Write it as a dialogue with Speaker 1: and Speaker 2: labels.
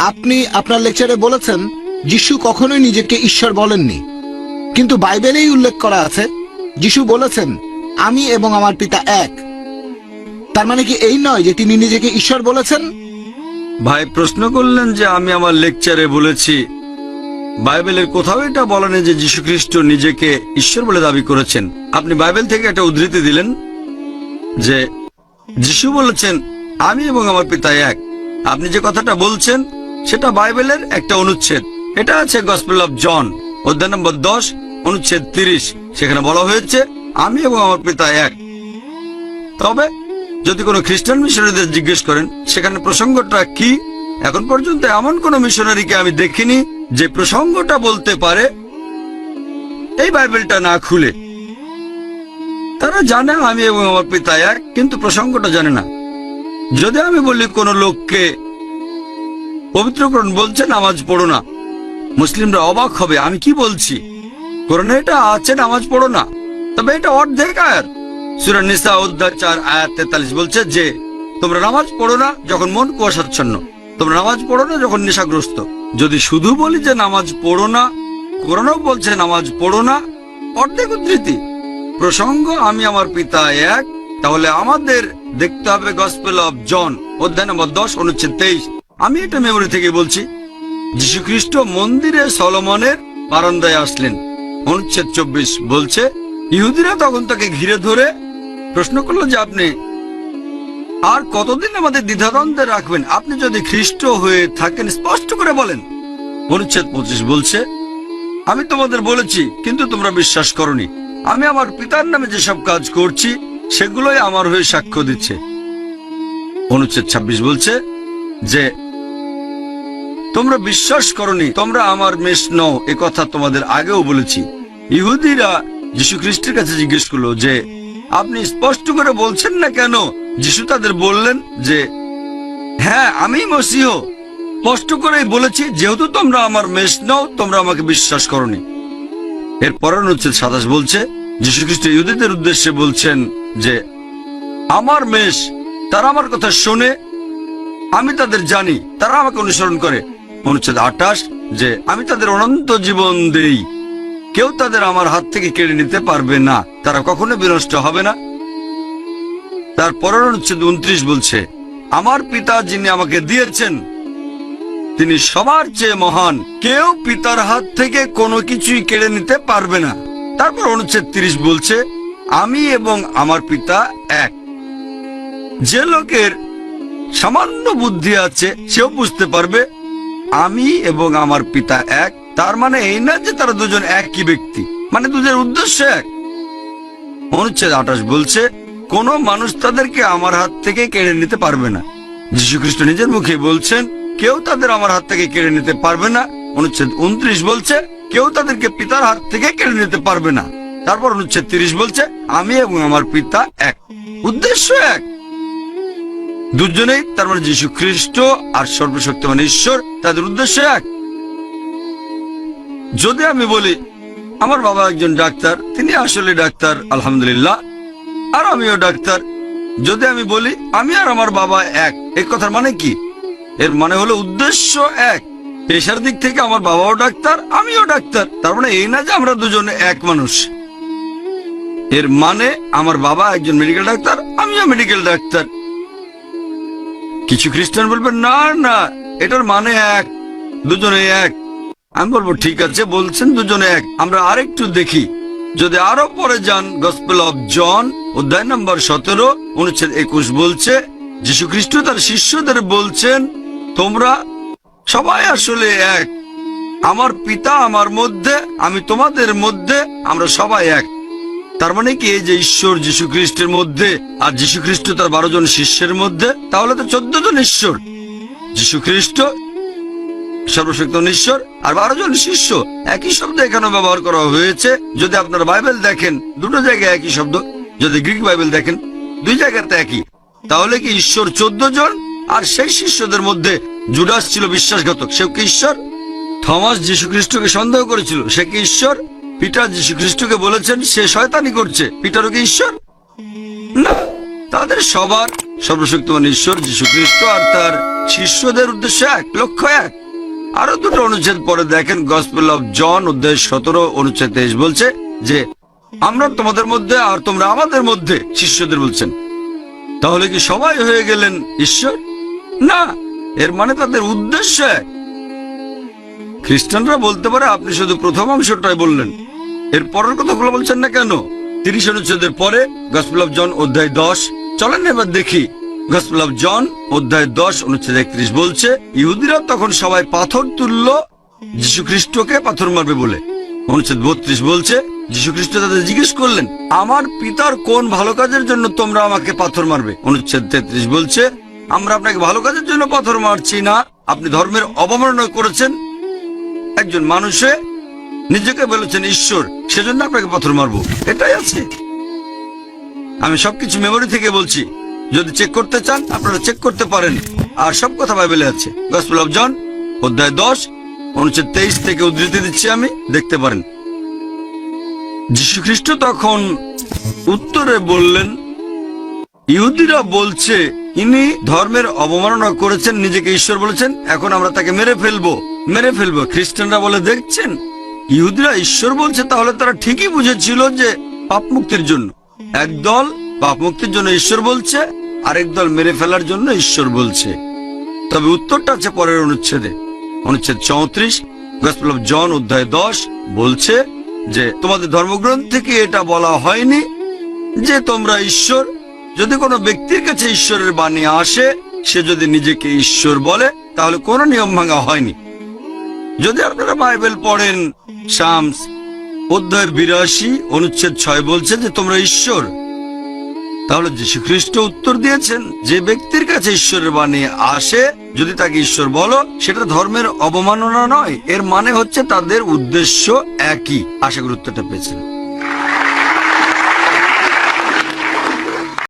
Speaker 1: আপনি আপনার লেকচারে বলেছেন, যিশু কখনোই নিজেকে ঈশ্বর বলেননি। কিন্তু বাইবেলেই উল্লেখ করা আছে, যিশু বলেছেন, আমি এবং আমার পিতা এক। তার মানে কি এই নয় যে তিনি নিজেকে ঈশ্বর বলেছেন?
Speaker 2: ভাই, প্রশ্ন করলেন যে আমি আমার লেকচারে বলেছি, বাইবেলের কোথাও এটা বলা নেই যে যীশুখ্রিস্ট নিজেকে ঈশ্বর বলে দাবি করেছেন। আপনি বাইবেল থেকে একটা উদ্ধৃতি দিলেন যে, যিশু বলেছেন, আমি এবং আমার পিতা এক। আপনি যে কথাটা বলছেন সেটা বাইবেলের একটা অনুচ্ছেদ। এটা আছে গসপেল অফ জন অধ্যায় নম্বর দশ, অনুচ্ছেদ তিরিশ। সেখানে বলা হয়েছে, আমি এবং আমার পিতা এক। তবে যদি কোনো খ্রিস্টান মিশনারিদের জিজ্ঞেস করেন, সেখানে প্রসঙ্গটা কি? এখন পর্যন্ত এমন কোন মিশনারিকে আমি দেখিনি যে প্রসঙ্গটা বলতে পারে এই বাইবেলটা না খুলে। তারা জানে আমি এবং আমার পিতা এক, কিন্তু প্রসঙ্গটা জানে না। যদি আমি বলি কোন লোককে পবিত্রকরণ বলছে, নামাজ পড়ো না। মুসলিমরা অবাক হবে, আমি কি বলছি? কোরআনে এটা আছে, নামাজ পড়ো না। তবে এটা অর্ধেক আয়াত। সুরা নিসা চার, আয়াত তেতাল্লিশ বলছে যে, তোমরা নামাজ পড়ো না যখন মন কুয়াশাচ্ছন্ন। তোমরা নামাজ পড়ো না যখন নেশাগ্রস্ত। যদি শুধু বলি যে নামাজ পড়ো না, কোরআনও বলছে নামাজ পড়ো না, অর্ধেক উদ্ধৃতি। প্রসঙ্গ, আমি আমার পিতা এক, তাহলে আমাদের দেখতে হবে গসপেল অফ জন অধ্যায় নম্বর দশ, অনুচ্ছেদ তেইশ। আমি এটা মেমোরি থেকে বলছি। যীশুখ্রিস্ট মন্দিরে সলমনের বারান্দায় আসলেন। অনুচ্ছেদ চব্বিশ বলছে, ইহুদিরা তখন তাকে ঘিরে ধরে প্রশ্ন করল যে আপনি আর কতদিন আমাদের দ্বিধাদ্বন্দ্বে রাখবেন? আপনি যদি খ্রিস্ট হয়ে থাকেন, স্পষ্ট করে বলেন। অনুচ্ছেদ পঁচিশ বলছে, আমি তোমাদের বলেছি, কিন্তু তোমরা বিশ্বাস করনি। আমি আমার পিতার নামে যেসব কাজ করছি, সেগুলোই আমার হয়ে সাক্ষ্য দিচ্ছে। অনুচ্ছেদ ২৬ বলছে যে তোমরা বিশ্বাস করনি, তোমরা আমার মেষ নও, এ কথা তোমাদের আগেও বলেছি। ইহুদিরা যীশু খ্রিস্টের কাছে জিজ্ঞেস করল যে, আপনি স্পষ্ট করে বলছেন না কেন? যিশু তাদের বললেন যে হ্যাঁ আমি মসিহ। স্পষ্ট করেই বলেছি, যেহেতু তোমরা আমার মেষ নও, তোমরা আমাকে বিশ্বাস করনি। এর হচ্ছে সাতাশ বলছে যীশু খ্রিস্ট ইহুদিদের উদ্দেশ্যে বলছেন যে, আমার মেষ, তারা আমার কথা শোনে, আমি তাদের জানি, তারা আমাকে অনুসরণ করে। অনুচ্ছেদ আঠাশ, যে আমি তাদের অনন্ত জীবন দেই। কেউ তাদের আমার হাত থেকে কেড়ে নিতে পারবে না। তারা কখনো বিনষ্ট হবে না। তার অনুচ্ছেদ উনত্রিশ বলছে, আমার পিতা যিনি আমাকে দিয়েছেন, তিনি সবার চেয়ে মহান। কেউ পিতার হাত থেকে কোনো কিছুই কেড়ে নিতে পারবে না। তারপর অনুচ্ছেদ তিরিশ বলছে, আমি এবং আমার পিতা এক। যে লোকের সামান্য বুদ্ধি আছে, সেও বুঝতে পারবে আমি এবং আমার পিতা এক। তার মানে এই না যে তারা দুজন একই ব্যক্তি। মানে দুজনের উদ্দেশ্য এক। অনুচ্ছেদ আঠাশ বলছে, কোন মানুষ তাদেরকে আমার হাত থেকে কেড়ে নিতে পারবে না। যীশু খ্রিস্ট নিজের মুখে বলছেন, কেউ তাদের আমার হাত থেকে কেড়ে নিতে পারবে না। অনুচ্ছেদ উনত্রিশ বলছে, কেউ তাদেরকে পিতার হাত থেকে কেড়ে নিতে পারবে না। তারপর অনুচ্ছেদ তিরিশ বলছে, আমি এবং আমার পিতা এক। উদ্দেশ্য এক। দুজনেই তার মানে যীশু খ্রিস্ট আর সর্বশক্তিমান ঈশ্বর তাদের উদ্দেশ্য এক। যদি আমি বলি, আমার বাবা একজন ডাক্তার, তিনি আসলে ডাক্তার, আলহামদুলিল্লাহ। আর আমিও ডাক্তার। যদি আমি বলি, আমি আর আমার বাবা এক এর কথার মানে কি? এর মানে হলো উদ্দেশ্য এক। পেশার দিক থেকে আমার বাবাও ডাক্তার, আমিও ডাক্তার। তার মানে এই না যে আমরা দুজনে এক মানুষ। এর মানে আমার বাবা একজন মেডিকেল ডাক্তার আমিও মেডিকেল ডাক্তার কিছু খ্রিস্টান বলবেন না না, এটার মানে এক, দুজনে এক। আমি বলব, ঠিক আছে, বলছেন, দুজনে এক। আমরা আরেকটু দেখি। যদি আরও পরে যান গসপেল অফ জন অধ্যায় নম্বর সতেরো, অনুচ্ছেদ একুশ বলছে, যীশু খ্রিস্ট তার শিষ্যদের বলছেন, তোমরা সবাই আসলে এক। আমার পিতা আমার মধ্যে, আমি তোমাদের মধ্যে, আমরা সবাই এক। তার মানে কি, এই যে ঈশ্বর যীশু খ্রিস্টের মধ্যে আর যীশু খ্রিস্ট তার বারো জন শিষ্যের মধ্যে, তাহলে তো চোদ্দ জন ঈশ্বর। যীশু খ্রিস্ট সর্বশক্ত ঈশ্বর আর বারো জন শিষ্য। একই শব্দ এখানে ব্যবহার করা হয়েছে। যদি আপনার বাইবেল দেখেন, দুটো জায়গায় একই শব্দ। যদি গ্রিক বাইবেল দেখেন, দুই জায়গাতে একই। তাহলে কি ঈশ্বর চোদ্দ জন আর সেই শিষ্যদের মধ্যে জুডাস ছিল বিশ্বাসঘাতক। সেও কি ঈশ্বর? থমাস যীশু খ্রিস্টকে সন্দেহ করেছিল, সে কি ঈশ্বর? পিটার যীশু খ্রিস্টকে বলেছেন, সে শয়তানি করছে। পিটারও কি ঈশ্বর? না। তাদের সবার সর্বশক্তিমান ঈশ্বর যীশু খ্রিস্ট আর তার শিষ্যদের উদ্দেশ্য এক, লক্ষ্য এক। আরও দুটো অনুচ্ছেদ পরে দেখেন গসপেল অফ জন অধ্যায় সতেরো, অনুচ্ছেদ তেইশ বলছে যে, আমরা তোমাদের মধ্যে আর তোমরা আমাদের মধ্যে শিষ্যদের বলছেন। তাহলে কি সবাই হয়ে গেলেন ঈশ্বর? না। এর মানে তাদের উদ্দেশ্য খ্রিস্টানরা বলতে পারে, আপনি শুধু প্রথম অংশটাই বললেন। এর পরের কথাগুলো বলছেন না কেন? তিরিশ অনুচ্ছেদের পরে গসপেল জন, অধ্যায় দশ। চলেন এবার দেখি। গসপেল জন, অধ্যায় দশ, অনুচ্ছেদ একত্রিশ বলছে, ইহুদিরা তখন সবাই পাথর তুলল যীশু খ্রিস্টকে পাথর মারবে বলে। অনুচ্ছেদ বত্রিশ বলছে যীশু খ্রিস্ট তাদের জিজ্ঞেস করলেন, আমার পিতার কোন ভালো কাজের জন্য তোমরা আমাকে পাথর মারবে? অনুচ্ছেদ তেত্রিশ বলছে, আমরা আপনাকে ভালো কাজের জন্য পাথর মারছি না। আপনি ধর্মের অবমাননা করেছেন। একজন মানুষে নিজেকে বলেছেন, ঈশ্বর, সেজন্য আপনাকে পাথর মারবো। এটাই আছে। আমি সবকিছু মেমোরি থেকে বলছি। যদি চেক করতে চান, আপনারা চেক করতে পারেন। আর সব কথা বাইবেলে আছে। গসপেল অফ জন অধ্যায় দশ, অনুচ্ছেদ তেইশ থেকে উদ্ধৃতি দিচ্ছি আমি। দেখতে পারেন। যীশু খ্রিস্ট তখন উত্তরে বললেন, ইহুদিরা বলছে, ইনি ধর্মের অবমাননা করেছেন, নিজেকে ঈশ্বর বলেছেন, এখন আমরা তাকে মেরে ফেলব। মেরে ফেলব। খ্রিস্টানরা বলে, দেখছেন ইহুদিরা ঈশ্বর বলছে, তাহলে তারা ঠিকই বুঝেছিল যে পাপ মুক্তির জন্য। একদল পাপ মুক্তির জন্য ঈশ্বর বলছে, আরেক দল মেরে ফেলার জন্য ঈশ্বর বলছে। তবে উত্তরটা আছে পরের অনুচ্ছেদে। অনুচ্ছেদ চৌত্রিশ জন অধ্যায় দশ, বলছে যে, তোমাদের ধর্মগ্রন্থ থেকে এটা বলা হয়নি যে তোমরা ঈশ্বর। যদি কোনো ব্যক্তির কাছে ঈশ্বরের বাণী আসে, সে যদি নিজেকে ঈশ্বর বলে, তাহলে কোনো নিয়ম ভাঙা হয়নি। যদি আপনারা বাইবেল পড়েন, শামস অধ্যায় বিরাশি অনুচ্ছেদ ছয় বলছে যে, তোমরা ঈশ্বর। তাহলে যীশু খ্রিস্ট উত্তর দিয়েছেন, যে ব্যক্তির কাছে ঈশ্বরের বাণী আসে, যদি তাকে ঈশ্বর বলো, সেটা ধর্মের অবমাননা নয়। এর মানে হচ্ছে তাদের উদ্দেশ্য একই। আশা গুরুত্বটা পেয়েছেন।